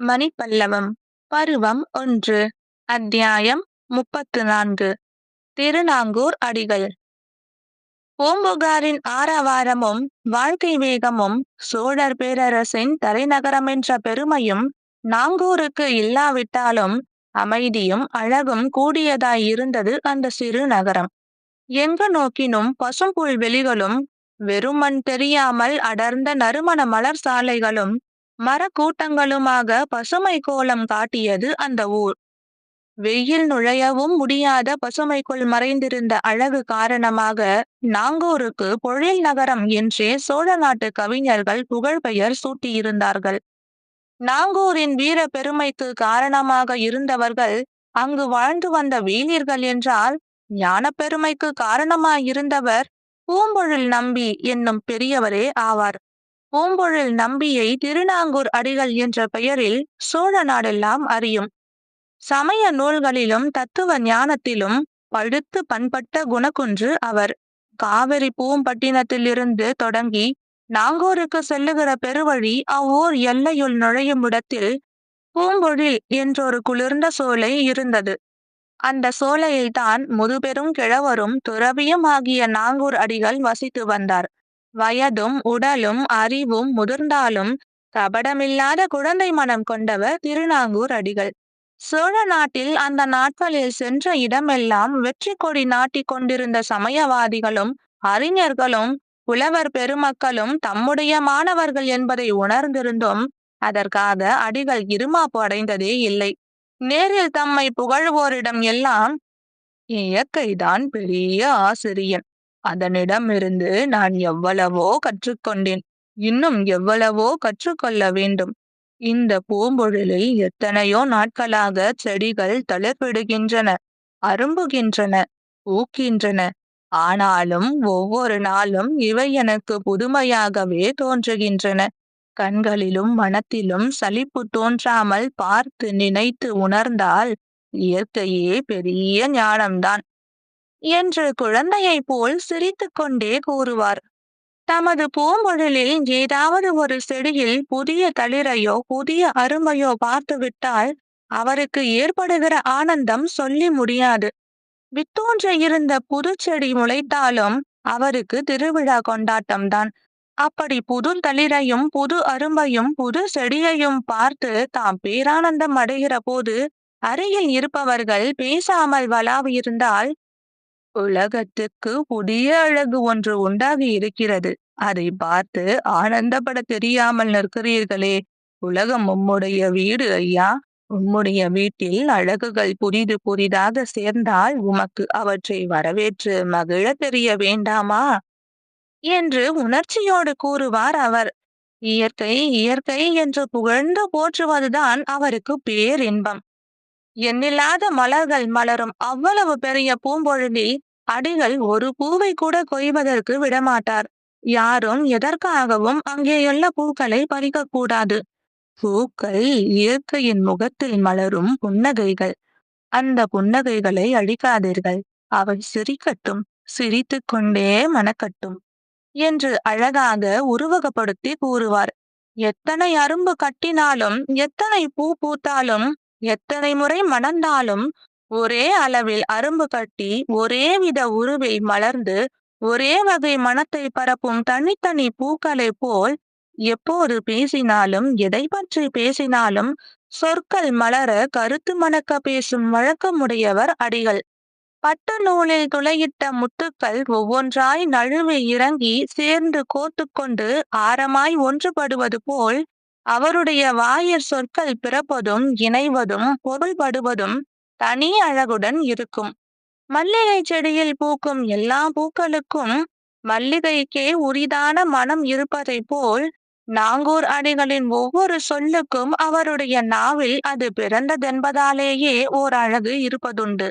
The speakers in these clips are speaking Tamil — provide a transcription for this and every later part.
மணிப்பல்லவம் பருவம் ஒன்று அத்தியாயம் முப்பத்து நான்கு திருநாங்கூர் அடிகள். பூம்புகாரின் ஆரவாரமும் வாழ்க்கை வேகமும் சோழர் பேரரசின் தலைநகரமென்ற பெருமையும் நாங்கூருக்கு இல்லாவிட்டாலும் அமைதியும் அழகும் கூடியதாய் இருந்தது அந்த சிறு நகரம். எங்கு நோக்கினும் பசும்புல் வெளிகளும் வெறுமண் தெரியாமல் அடர்ந்த நறுமண மலர் சாலைகளும் மரக்கூட்டங்களுமாக பசுமை கோலம் காட்டியது அந்த ஊர். வெயில் நுழையவும் முடியாத பசுமைக்குள் மறைந்திருந்த அழகு காரணமாக நாங்கூருக்கு பொழில் நகரம் என்றே சோழ நாட்டு கவிஞர்கள் புகழ்பெயர் சூட்டியிருந்தார்கள். நாங்கூரின் வீர பெருமைக்கு காரணமாக இருந்தவர்கள் அங்கு வாழ்ந்து வந்த வீரர்கள் என்றால் ஞான பெருமைக்கு காரணமாயிருந்தவர் பூம்பொழில் நம்பி என்னும் பெரியவரே ஆவார். பூம்பொழில் நம்பியை திருநாங்கூர் அடிகள் என்ற பெயரில் சோழ நாடெல்லாம் அறியும். சமய நூல்களிலும் தத்துவ ஞானத்திலும் பழுத்து பண்பட்ட குணக்குன்று அவர். காவிரி பூம்பட்டினத்திலிருந்து தொடங்கி நாங்கூருக்கு செல்லுகிற பெருவழி அவ்வூர் எல்லையுள் நுழையும் இடத்தில் பூம்பொழில் என்றொரு குளிர்ந்த சோலை இருந்தது. அந்த சோலையில்தான் முதுபெரும் கிழவரும் துறவியும் ஆகிய நாங்கூர் அடிகள் வசித்து வந்தார். வயதும் உடலும் அறிவும் முதிர்ந்தாலும் கபடமில்லாத குழந்தை மனம் கொண்டவர் திருநாங்கூர் அடிகள். சோழ நாட்டில் அந்த நாட்களில் சென்ற இடமெல்லாம் வெற்றி கொடி நாட்டிக் கொண்டிருந்த சமயவாதிகளும் அறிஞர்களும் புலவர் பெருமக்களும் தம்முடைய மாணவர்கள் என்பதை உணர்ந்திருந்தும் அதற்காக அடிகள் இருமாப்பு அடைந்ததே இல்லை. நேரில் தம்மை புகழ்வோரிடம் எல்லாம் இயற்கைதான் பெரிய ஆசிரியன். அதனிடமிருந்து நான் எவ்வளவோ கற்றுக்கொண்டேன். இன்னும் எவ்வளவோ கற்றுக்கொள்ள வேண்டும். இந்த பூம்பொழிலில் எத்தனையோ நாட்களாக செடிகள் தளிர்விடுகின்றன அரும்புகின்றன ஊக்கின்றன ஆனாலும் ஒவ்வொரு நாளும் இவை எனக்கு புதுமையாகவே தோன்றுகின்றன. கண்களிலும் மனத்திலும் சலிப்பு தோன்றாமல் பார்த்து நினைத்து உணர்ந்தால் இயற்கையே பெரிய ஞானம்தான். என்று குழந்தையைப் போல் சிரித்துக்கொண்டே கூறுவார். தமது பூம்பொழிலில் ஏதாவது ஒரு செடியில் புதிய தளிரையோ புதிய அருமையோ பார்த்துவிட்டால் அவருக்கு ஏற்படுகிற ஆனந்தம் சொல்லி முடியாது. வித்தோன்ற இருந்த புது செடி முளைத்தாலும் அவருக்கு திருவிழா கொண்டாட்டம்தான் அப்படி புது தளிரையும் புது அரும்பையும் புது செடியையும் பார்த்து தாம் பேரானந்தம் அடைகிற போது அருகில் இருப்பவர்கள் பேசாமல் வளாவியிருந்தால் உலகத்துக்கு புதிய அழகு ஒன்று உண்டாகி இருக்கிறது. அதை பார்த்து ஆனந்தப்பட தெரியாமல் நிற்கிறீர்களே. உலகம் உம்முடைய வீடு ஐயா. உம்முடைய வீட்டில் அழகுகள் புரிது புதிதாக சேர்ந்தால் உமக்கு அவற்றை வரவேற்று மகிழ தெரிய வேண்டாமா? என்று உணர்ச்சியோடு கூறுவார் அவர். இயற்கை இயற்கை என்று புகழ்ந்து போற்றுவதுதான் அவருக்கு பேரின்பம். எண்ணில்லாத மலர்கள் மலரும் அவ்வளவு பெரிய பூம்பொழுதில் அடிகள் ஒரு பூவை கூட கொய்வதற்கு விடமாட்டார். யாரும் எதற்காகவும் அங்கேயுள்ள பூக்களை பறிக்கக்கூடாது. பூக்கள் இயற்கையின் முகத்தில் மலரும் புன்னகைகள். அந்த புன்னகைகளை அழிக்காதீர்கள். அவை சிரிக்கட்டும். சிரித்து கொண்டே மணக்கட்டும் என்று அழகாக உருவகப்படுத்தி கூறுவார். எத்தனை அரும்பு கட்டினாலும் எத்தனை பூ பூத்தாலும் எத்தனை முறை மணந்தாலும் ஒரே அளவில் அரும்பு கட்டி ஒரே வித உருவில் மலர்ந்து ஒரே வகை மனத்தை பரப்பும் தனித்தனி பூக்களை போல் எப்போது பேசினாலும் எதை பற்றி பேசினாலும் சொற்கள் மலர கருத்து மணக்க பேசும் வழக்கமுடையவர் அடிகள். பட்டு நூலில் துளையிட்ட முத்துக்கள் ஒவ்வொன்றாய் நழுவி இறங்கி சேர்ந்து கோத்துக்கொண்டு ஆரமாய் ஒன்றுபடுவது போல் அவருடைய வாயிற் சொற்கள் பிறப்பதும் இணைவதும் பொருள்படுவதும் தனி அழகுடன் இருக்கும். மல்லிகை செடியில் பூக்கும் எல்லா பூக்களுக்கும் மல்லிகைக்கே உரிதான மனம் இருப்பதை போல் நாங்கூர் அடிகளின் ஒவ்வொரு சொல்லுக்கும் அவருடைய நாவில் அது பிறந்ததென்பதாலேயே ஓர் அழகு இருப்பதுண்டு.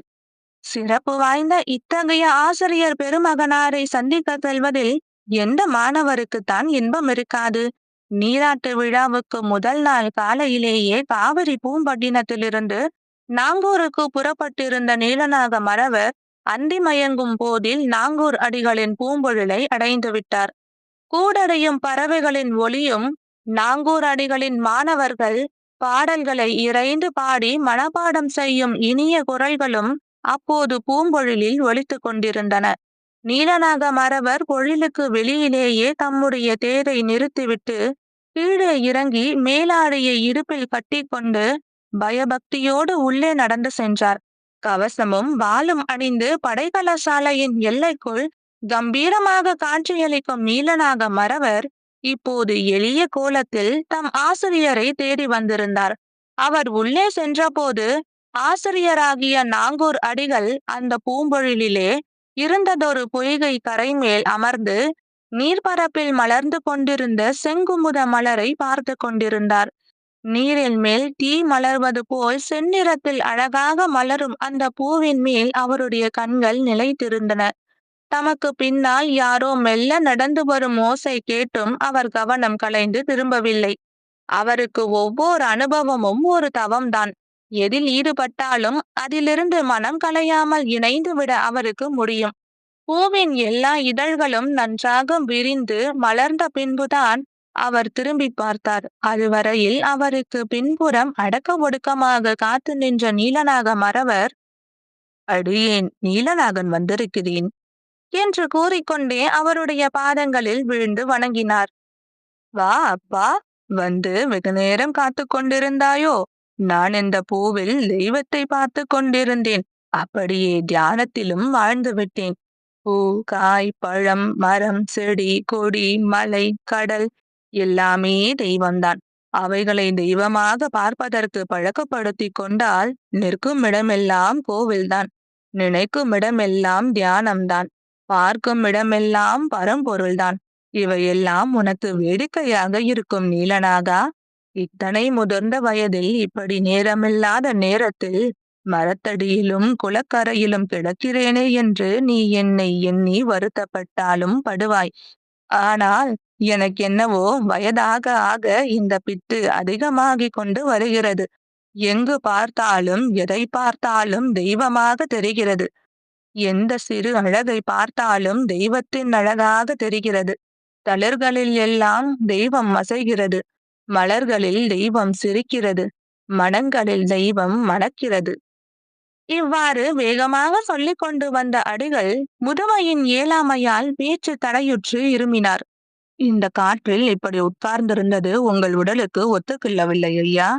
சிறப்பு வாய்ந்த இத்தகைய ஆசிரியர் பெருமகனாரை சந்திக்க செல்வதில் எந்த மாணவருக்குத்தான் இன்பம் இருக்காது. நீராட்டு விழாவுக்கு முதல் நாள் காலையிலேயே காவிரி பூம்பட்டினத்திலிருந்து நாங்கூருக்கு புறப்பட்டிருந்த நீலநாக மறவர் அந்தி மயங்கும் போதில் நாங்கூர் அடிகளின் பூம்பொழிலை அடைந்து விட்டார். கூடறையும் பறவைகளின் ஒளியும் நாங்கூர் அடிகளின் மாணவர்கள் பாடல்களை இறைந்து பாடி மனப்பாடம் செய்யும் இனிய குரல்களும் அப்போது பூம்பொழிலில் ஒலித்துக் கொண்டிருந்தன. நீலநாக மறவர் பொழிலுக்கு வெளியிலேயே தம்முடைய தேரை நிறுத்திவிட்டு கீழே இறங்கி மேலாடையை இடுப்பில் கட்டிக்கொண்டு பயபக்தியோடு உள்ளே நடந்து சென்றார். கவசமும் வாளும் அணிந்து படைக்கலசாலையின் எல்லைக்குள் கம்பீரமாக காட்சியளிக்கும் நீலனாக மறவர் இப்போது எளிய கோலத்தில் தம் ஆசிரியரை தேடி வந்திருந்தார். அவர் உள்ளே சென்றபோது ஆசிரியராகிய நாங்கூர் அடிகள் அந்த பூம்பொழிலிலே இருந்ததொரு பொய்கை கரை மேல் அமர்ந்து நீர்ப்பரப்பில் மலர்ந்து கொண்டிருந்த செங்குமுத மலரை பார்த்து கொண்டிருந்தார். நீரின் மேல் தீ மலர்வது போல் செந்நிறத்தில் அழகாக மலரும் அந்த பூவின் மேல் அவருடைய கண்கள் நிலைத்திருந்தன. தமக்கு பின்னால் யாரோ மெல்ல நடந்து வரும் ஓசை கேட்டும் அவர் கவனம் கலைந்து திரும்பவில்லை. அவருக்கு ஒவ்வொரு அனுபவமும் ஒரு தவம்தான். எதில் ஈடுபட்டாலும் அதிலிருந்து மனம் கலையாமல் இணைந்து விட அவருக்கு முடியும். பூவின் எல்லா இதழ்களும் நன்றாக விரிந்து மலர்ந்த பின்புதான் அவர் திரும்பி பார்த்தார். அதுவரையில் அவருக்கு பின்புறம் அடக்க ஒடுக்கமாக காத்து நின்ற நீலநாக மறவர் அடியேன் நீலநாகன் வந்திருக்கிறேன்? என்று கூறிக்கொண்டே அவருடைய பாதங்களில் விழுந்து வணங்கினார். வா அப்பா வந்து வெகு நேரம் காத்து கொண்டிருந்தாயோ? நான் இந்த பூவில் தெய்வத்தை பார்த்து கொண்டிருந்தேன். அப்படியே தியானத்திலும் வாழ்ந்து விட்டேன். பூ காய் பழம் மரம் செடி கொடி மலை கடல் எல்லாமே தெய்வம்தான். அவைகளை தெய்வமாக பார்ப்பதற்கு பழக்கப்படுத்தி கொண்டால் நிற்கும் இடமெல்லாம் கோவில்தான். நினைக்கும் இடமெல்லாம் தியானம்தான். பார்க்கும் இடமெல்லாம் பரம்பொருள்தான். இவையெல்லாம் உனக்கு வேடிக்கையாக இருக்கும் நீலனாகா? இத்தனை முதிர்ந்த வயதில் இப்படி நேரமில்லாத நேரத்தில் மரத்தடியிலும் குளக்கரையிலும் கிடக்கிறேனே என்று நீ என்னை எண்ணி வருத்தப்பட்டாலும் படுவாய். ஆனால் எனக்கு என்னவோ வயதாக ஆக இந்த பித்து அதிகமாகிக் கொண்டு வருகிறது. எங்கு பார்த்தாலும் எதை பார்த்தாலும் தெய்வமாக தெரிகிறது. எந்த சிறு அழகை பார்த்தாலும் தெய்வத்தின் அழகாக தெரிகிறது. தளர்களில் எல்லாம் தெய்வம் அசைகிறது. மலர்களில் தெய்வம் சிரிக்கிறது. மனங்களில் தெய்வம் மணக்கிறது. இவ்வாறு வேகமாக சொல்லிக் கொண்டு வந்த அடிகள் முதுமையின் ஏழாமையால் பேச்சு தடையுற்று இருமினார். இந்த காற்றில் இப்படி உட்கார்ந்திருந்தது உங்கள் உடலுக்கு ஒத்துக்கொள்ளவில்லை ஐயா.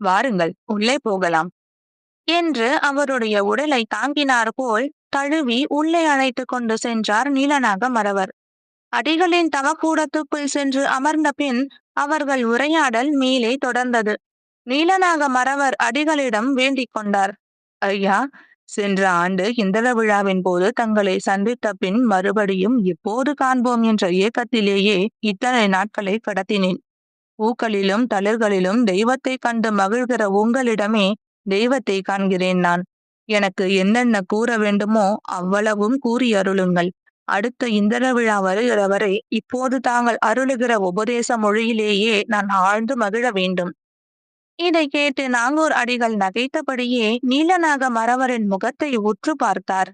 வாருங்கள் உள்ளே போகலாம். என்று அவருடைய உடலை தாங்கினார் போல் தழுவி உள்ளே அழைத்து கொண்டு சென்றார் நீலநாக மறவர். அடிகளின் தவக்கூடத்துக்குள் சென்று அமர்ந்த பின் அவர்கள் உரையாடல் மேலே தொடர்ந்தது. நீலநாக மறவர் அடிகளிடம் வேண்டிக் கொண்டார். ஐயா சென்ற ஆண்டு இந்தள விழாவின் போது தங்களை சந்தித்த பின் மறுபடியும் எப்போது காண்போம் என்ற இயக்கத்திலேயே இத்தனை நாட்களை கடத்தினேன். பூக்களிலும் தளிர்களிலும் தெய்வத்தை கண்டு மகிழ்கிற உங்களிடமே தெய்வத்தை காண்கிறேன் நான். எனக்கு என்னென்ன கூற வேண்டுமோ அவ்வளவும் கூறி அருளுங்கள். அடுத்த இந்திர விழா வருகிற வரை இப்போது தாங்கள் அருளுகிற உபதேச மொழியிலேயே நான் ஆழ்ந்து மகிழ வேண்டும். இதை கேட்டு நாங்கூர் அடிகள் நகைத்தபடியே நீலநாக மறவரின் முகத்தை உற்று பார்த்தார்.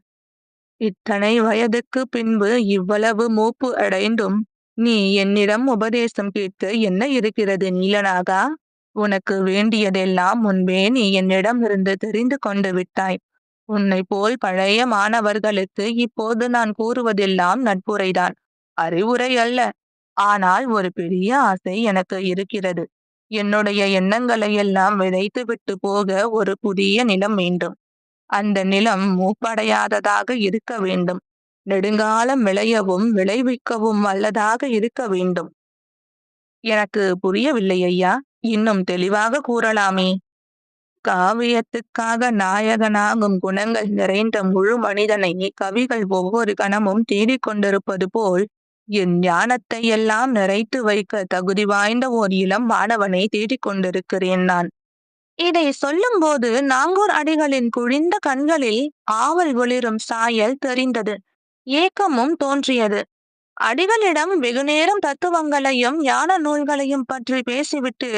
இத்தனை வயதுக்கு பின்பு இவ்வளவு மூப்பு அடைந்தும் நீ என்னிடம் உபதேசம் கேட்டு என்ன இருக்கிறது நீலனாகா உனக்கு வேண்டியதெல்லாம் முன்பே நீ என்னிடம் இருந்து தெரிந்து கொண்டு விட்டாய். உன்னை போல் பழைய மாணவர்களுக்கு இப்போது நான் கூறுவதெல்லாம் நட்புரைதான். அறிவுரை அல்ல. ஆனால் ஒரு பெரிய ஆசை எனக்கு இருக்கிறது. என்னுடைய எண்ணங்களை எல்லாம் விதைத்து விட்டு போக ஒரு புதிய நிலம் வேண்டும். அந்த நிலம் மூப்படையாததாக இருக்க வேண்டும். நெடுங்காலம் விளையவும் விளைவிக்கவும் வல்லதாக இருக்க வேண்டும். எனக்கு புரியவில்லை ஐயா. இன்னும் தெளிவாக கூறலாமே. காவியத்துக்காக நாயகனாகும் குணங்கள் நிறைந்த முழு மனிதனை கவிகள் ஒவ்வொரு கணமும் தேடிக்கொண்டிருப்பது போல் என் ஞானத்தை எல்லாம் நிறைத்து வைக்க தகுதி வாய்ந்த ஓர் இளம் மாணவனை தேடிக்கொண்டிருக்கிறேன் நான். இதை சொல்லும்போது நாங்கூர் அடிகளின் குழிந்த கண்களில் ஆவல் ஒளிரும் சாயல் தெரிந்தது. ஏக்கமும் தோன்றியது. அடிகளிடம் வெகுநேரம் தத்துவங்களையும் ஞான நூல்களையும் பற்றி பேசிவிட்டு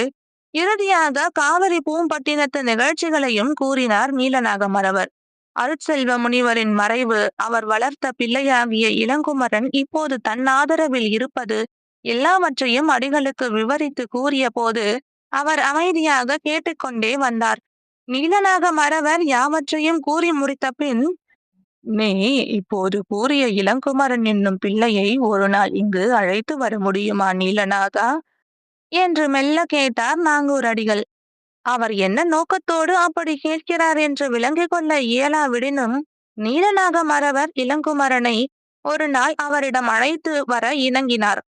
இறுதியாக காவிரி பூம்பட்டினத்து நிகழ்ச்சிகளையும் கூறினார் நீலநாக மறவர் அருட்செல்வ முனிவரின் மறைவு அவர் வளர்த்த பிள்ளையாகிய இளங்குமரன் இப்போது தன் ஆதரவில் இருப்பது எல்லாவற்றையும் அடிகளுக்கு விவரித்து கூறிய போது அவர் அமைதியாக கேட்டுக்கொண்டே வந்தார். நீலனாக மறவர் யாவற்றையும் கூறி முடித்த பின் நீ இப்போது கூறிய இளங்குமரன் என்னும் பிள்ளையை ஒரு நாள் இங்கு அழைத்து வர முடியுமா நீலனாகா என்று மெல்ல கேட்டார் நாங்கூரடிகள் அவர் என்ன நோக்கத்தோடு அப்படி கேட்கிறார் என்று விளங்கிக் கொள்ள இயலாவிடினும் நீலநாக மறவர் இளங்குமரனை ஒரு நாள் அவரிடம் அழைத்து வர இணங்கினார்.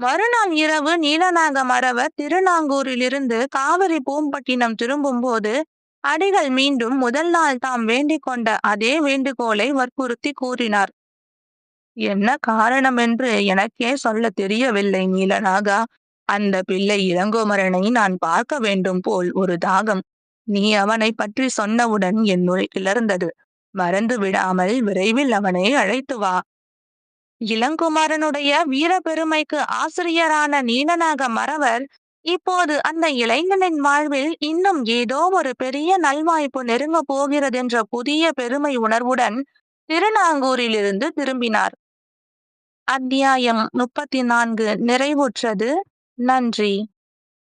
மறுநாள் இரவு நீலநாக மறவர் திருநாங்கூரிலிருந்து காவிரி பூம்பட்டினம் திரும்பும்போது அடிகள் மீண்டும் முதல் நாள் தாம் வேண்டிக் கொண்ட அதே வேண்டுகோளை வற்புறுத்தி கூறினார். என்ன காரணம் என்று எனக்கே சொல்ல தெரியவில்லை நீலநாகா அந்த பிள்ளை இளங்கோமரனை நான் பார்க்க வேண்டும் போல் ஒரு தாகம். நீ அவனை பற்றி சொன்னவுடன் என் கிளர்ந்தது. மறந்து விடாமல் விரைவில் அவனை அழைத்து வா. இளங்குமரனுடைய வீர பெருமைக்கு ஆசிரியரான நீலனாக மறவர் இப்போது அந்த இளைஞனின் வாழ்வில் இன்னும் ஏதோ ஒரு பெரிய நல்வாய்ப்பு நெருங்க போகிறதென்ற புதிய பெருமை உணர்வுடன் திருநாங்கூரிலிருந்து திரும்பினார். அத்தியாயம் முப்பத்தி நான்கு. நிறைவுற்றது. நன்றி.